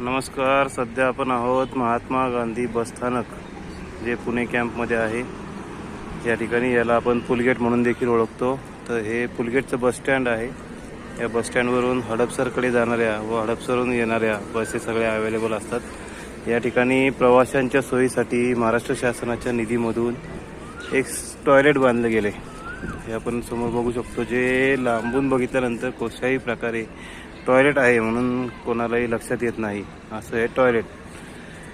नमस्कार. सध्या आपण आहोत महात्मा गांधी बसस्थानक जे पुणे कॅम्पमध्ये आहे. या ठिकाणी याला आपण पुलगेट म्हणून देखील ओळखतो. तर हे पुलगेटचं बसस्टँड आहे. या बसस्टँडवरून हडपसरकडे जाणाऱ्या व हडपसरवरून येणाऱ्या बसेस सगळ्या अवेलेबल असतात. या ठिकाणी प्रवाशांच्या सोयीसाठी महाराष्ट्र शासनाच्या निधीमधून एक टॉयलेट बांधलं गेले. हे आपण समोर बघू शकतो. जे लांबून बघितल्यानंतर कोणत्याही प्रकारे टॉयलेट आहे म्हणून कोणालाही लक्षात येत नाही. असं हे टॉयलेट.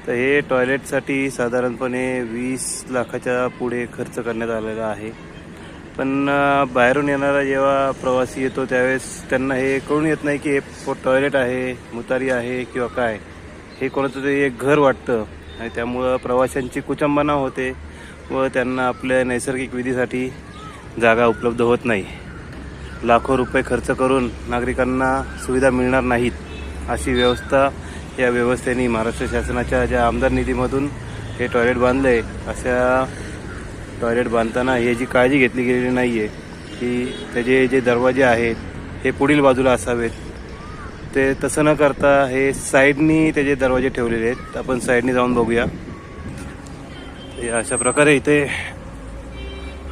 तर हे टॉयलेटसाठी साधारणपणे वीस लाखाच्या पुढे खर्च करण्यात आलेला आहे. पण बाहेरून येणारा जेव्हा प्रवासी येतो त्यावेळेस त्यांना हे कळून येत नाही की हे टॉयलेट आहे मुतारी आहे किंवा काय. हे कोणाचं तरी एक घर वाटतं आणि त्यामुळं प्रवाशांची कुचंबना होते व त्यांना आपल्या नैसर्गिक विधीसाठी जागा उपलब्ध होत नाही. लाखो रुपये खर्च करून नागरिकांना सुविधा मिळणार नाहीत अशी व्यवस्था या व्यवस्थेने महाराष्ट्र शासनाच्या ज्या आमदार निधीमधून हे टॉयलेट बांधलं आहे अशा टॉयलेट बांधताना हे जी काळजी घेतली गेलेली नाही आहे की त्याचे जे दरवाजे आहेत हे पुढील बाजूला असावेत. ते तसं न करता हे साईडनी त्याचे दरवाजे ठेवलेले आहेत. आपण साईडनी जाऊन बघूया. अशा प्रकारे इथे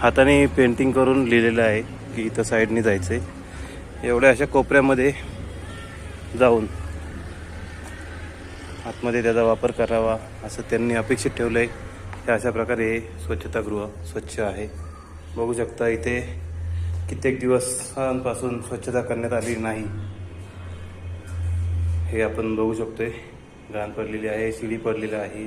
हाताने पेंटिंग करून लिहिलेलं आहे. की इथं साईडनी जायचं आहे एवढ्या अशा कोपऱ्यामध्ये जाऊन आतमध्ये त्याचा वापर करावा असं त्यांनी अपेक्षित ठेवलं आहे हे अशा प्रकारे हे स्वच्छतागृह स्वच्छ आहे. बघू शकता इथे कित्येक दिवसांपासून स्वच्छता करण्यात आली नाही. हे आपण बघू शकतो आहे घाण पडलेली आहे शिडी पडलेली आहे.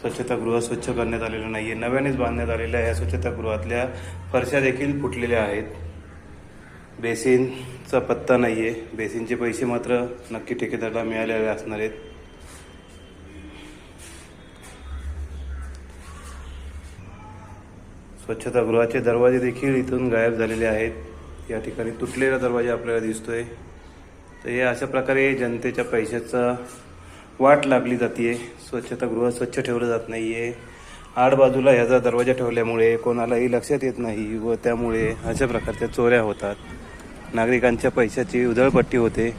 स्वच्छतागृह स्वच्छ करण्यात आलेलं नाही आहे नव्यानेच बांधण्यात आलेल्या या स्वच्छतागृहातल्या फरशा देखील फुटलेल्या आहेत. बेसिनचा पत्ता नाही आहे बेसिनचे पैसे मात्र नक्की ठेकेदाराला मिळालेले असणार आहेत. स्वच्छतागृहाचे दरवाजे देखील इथून गायब झालेले आहेत. या ठिकाणी तुटलेला दरवाजा आपल्याला दिसतोय. तर हे अशा प्रकारे जनतेच्या पैशाचा वाट लागली जाते स्वच्छतागृह स्वच्छ ठेवलं जात नाहीये. आडबाजूला ह्याचा दरवाजा ठेवल्यामुळे कोणालाही लक्षात येत नाही व त्यामुळे अशा प्रकारच्या चोऱ्या होतात. नागरिकांच्या पैशाची उधळपट्टी होते.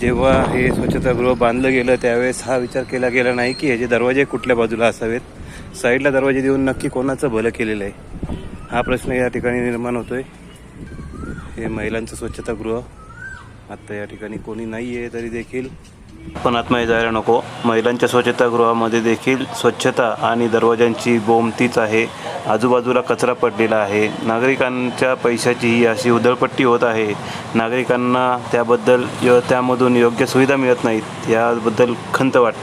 जेव्हा हे स्वच्छतागृह बांधलं गेलं त्यावेळेस हा विचार केला गेला नाही की ह्याचे दरवाजे कुठल्या बाजूला असावेत? साईडला दरवाजे देऊन नक्की कोणाचं भलं केलेलं आहे? हा प्रश्न या ठिकाणी निर्माण होतोय. हे महिलांचं स्वच्छतागृह आत्ता या ठिकाणी कोणी नाही आहे तरी देखील पण आतमध्ये जायला नको. महिलांच्या स्वच्छतागृहामध्ये देखील स्वच्छता आणि दरवाजांची बोमतीच आहे. आजूबाजूला कचरा पडलेला आहे. नागरिकांच्या पैशाची ही अशी उधळपट्टी होत आहे. नागरिकांना त्याबद्दल य त्यामधून योग्य सुविधा मिळत नाहीत. याबद्दल खंत वाटते.